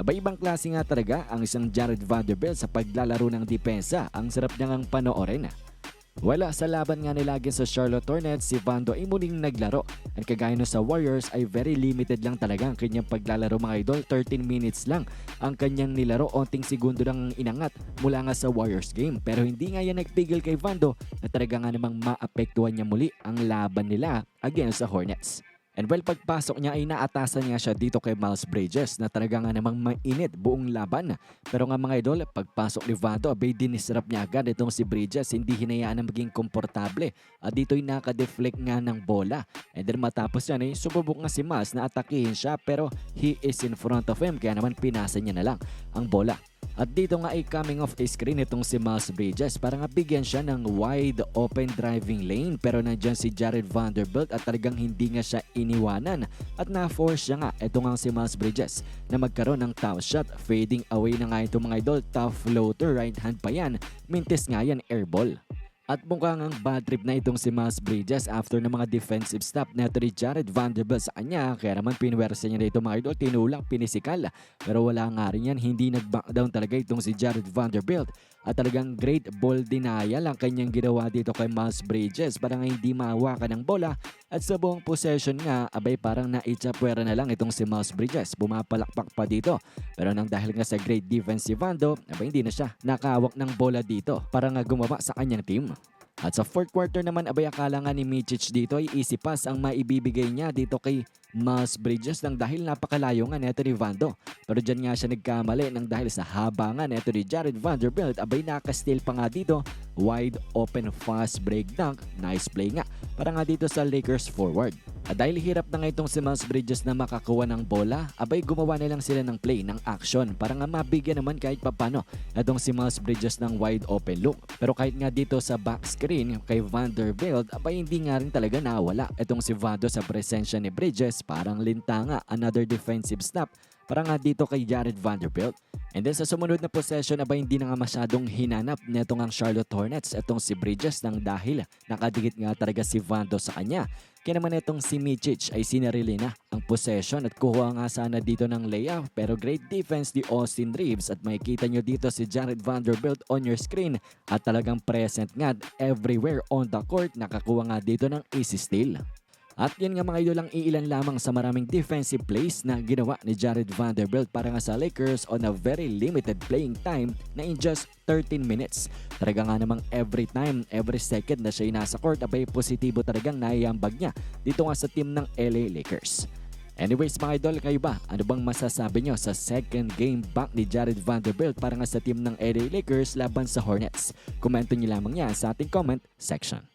Aba ibang klase nga talaga ang isang Jared Vanderbilt sa paglalaro ng depensa. Ang sarap niya ngang panoorin. Wala sa laban nga nila against sa Charlotte Hornets, si Vando ay muling naglaro. Ang kagaya no sa Warriors ay very limited lang talaga ang kanyang paglalaro mga idol. 13 minutes lang ang kanyang nilaro. Onting segundo lang inangat mula nga sa Warriors game. Pero hindi nga yan nagpigil kay Vando na talaga nga namang maapektuhan niya muli ang laban nila against sa Hornets. And well, pagpasok niya ay naatasan niya siya dito kay Miles Bridges na talaga nga namang mainit buong laban. Pero nga mga idol, pagpasok ni Vado, abay dinisrap niya agad itong si Bridges. Hindi hinayaan na maging komportable. At dito'y nakadeflect nga ng bola. And then matapos yan ay sububok nga si Miles na atakihin siya pero he is in front of him kaya naman pinasa niya na lang ang bola. At dito nga ay coming off screen itong si Miles Bridges. Para nga bigyan siya ng wide open driving lane pero nandyan si Jared Vanderbilt at talagang hindi nga siya iniwanan. At na-force siya nga ito nga si Miles Bridges na magkaroon ng tough shot. Fading away na nga ito mga idol. Tough floater right hand pa yan. Mintis nga yan airball. At mukhang ang bad trip na itong si Miles Bridges after ng mga defensive stop na ito ni Jared Vanderbilt sa kanya. Kaya naman pinwersa niya na ito mga idol, tinulak, pinisikal. Pero wala nga rin yan, hindi nag-back down talaga itong si Jared Vanderbilt. At talagang great ball denial ang kanyang ginawa dito kay Miles Bridges para nga hindi mahawakan ng bola. At sa buong possession nga, abay parang naitsapwera na lang itong si Miles Bridges. Pumapalakpak pa dito. Pero nang dahil nga sa great defensive Vando, abay hindi na siya nakahawak ng bola dito para nga gumawa sa kanyang team. At sa fourth quarter naman abay akala nga ni Michic dito ay easy pass ang maibibigay niya dito kay Miles Bridges nang dahil napakalayo nga neto ni Vando. Pero dyan nga siya nagkamali nang dahil sa haba nga neto ni Jared Vanderbilt abay nakasteal pa nga dito wide open fast break dunk. Nice play nga para nga dito sa Lakers forward. Dahil hirap na nga itong si Miles Bridges na makakuha ng bola, abay gumawa na lang sila ng play, ng action para nga mabigyan naman kahit papano itong si Miles Bridges ng wide open look. Pero kahit nga dito sa back screen kay Vanderbilt, abay hindi nga rin talaga nawala itong si Vando sa presensya ni Bridges. Parang linta nga, another defensive snap para nga dito kay Jared Vanderbilt. And then sa sumunod na possession abay hindi na nga masyadong hinanap netong ang Charlotte Hornets itong si Bridges nang dahil nakadikit nga talaga si Vando sa kanya. Kaya naman itong si Michic ay sinarili na ang possession at kuha nga sana dito ng layup pero great defense ni Austin Reeves at makikita nyo dito si Jared Vanderbilt on your screen at talagang present nga everywhere on the court nakakuha nga dito ng easy steal. At yan nga mga idol ang iilan lamang sa maraming defensive plays na ginawa ni Jared Vanderbilt para nga sa Lakers on a very limited playing time na in just 13 minutes. Talaga nga namang every time, every second na siya nasa court, abay positibo talagang naiambag niya dito nga sa team ng LA Lakers. Anyways mga idol, kayo ba? Ano bang masasabi nyo sa second game back ni Jared Vanderbilt para nga sa team ng LA Lakers laban sa Hornets? Komento nyo lamang yan sa ating comment section.